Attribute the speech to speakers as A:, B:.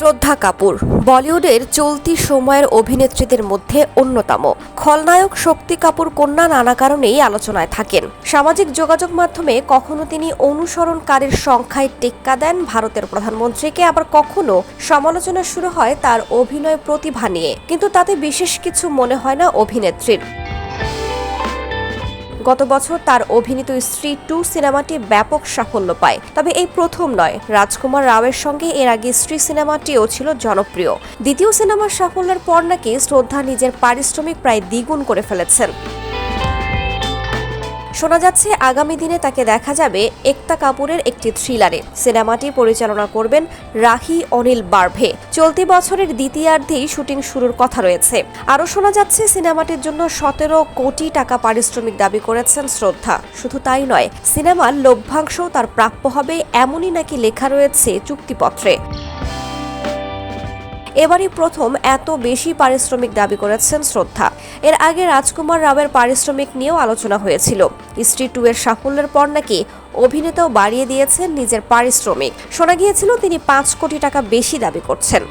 A: শ্রদ্ধা কাপুর। বলিউডের চলতি সময়ের অভিনেত্রীদের মধ্যে অন্যতম। খলনায়ক শক্তি কাপুর কন্যা নানা কারণেই আলোচনায় থাকেন। সামাজিক যোগাযোগ মাধ্যমে কখনো তিনি অনুসরণকারীর সংখ্যায় টেক্কা দেন ভারতের প্রধানমন্ত্রীকে, আবার কখনো সমালোচনা শুরু হয় তার অভিনয় প্রতিভা নিয়ে। কিন্তু তাতে বিশেষ কিছু মনে হয় না অভিনেত্রীর। গত বছর তার অভিনীত স্ত্রী টু সিনেমাটি ব্যাপক সাফল্য পায়। তবে এই প্রথম নয়। রাজকুমার রাওয়ের সঙ্গে এর আগে স্ত্রী সিনেমাটিও ছিল জনপ্রিয়। দ্বিতীয় সিনেমার সাফল্যের পর নাকি শ্রদ্ধা নিজের পারিশ্রমিক প্রায় দ্বিগুণ করে ফেলেছেন। শোনা যাচ্ছে, আগামী দিনে তাকে দেখা যাবে একতা কাপুরের একটি থ্রিলারে। সিনেমাটি পরিচালনা করবেন রাহি অনিল বার্ভে। চলতি বছরের দ্বিতীয়ার্ধেই শুটিং শুরুর কথা রয়েছে। আরও শোনা যাচ্ছে, সিনেমাটির জন্য সতেরো কোটি টাকা পারিশ্রমিক দাবি করেছেন শ্রদ্ধা। শুধু তাই নয়, সিনেমার লভ্যাংশও তার প্রাপ্য হবে এমনই নাকি লেখা রয়েছে চুক্তিপত্রে। এবারই প্রথম এত বেশি পারিশ্রমিক দাবি করেছেন শ্রদ্ধা। এর আগে রাজকুমার রাবের পারিশ্রমিক নিয়েও আলোচনা হয়েছিল। স্ত্রী টু এর সাফল্যের পর নাকি অভিনেতাও বাড়িয়ে দিয়েছেন নিজের পারিশ্রমিক। শোনা গিয়েছিল তিনি পাঁচ কোটি টাকা বেশি দাবি করছেন।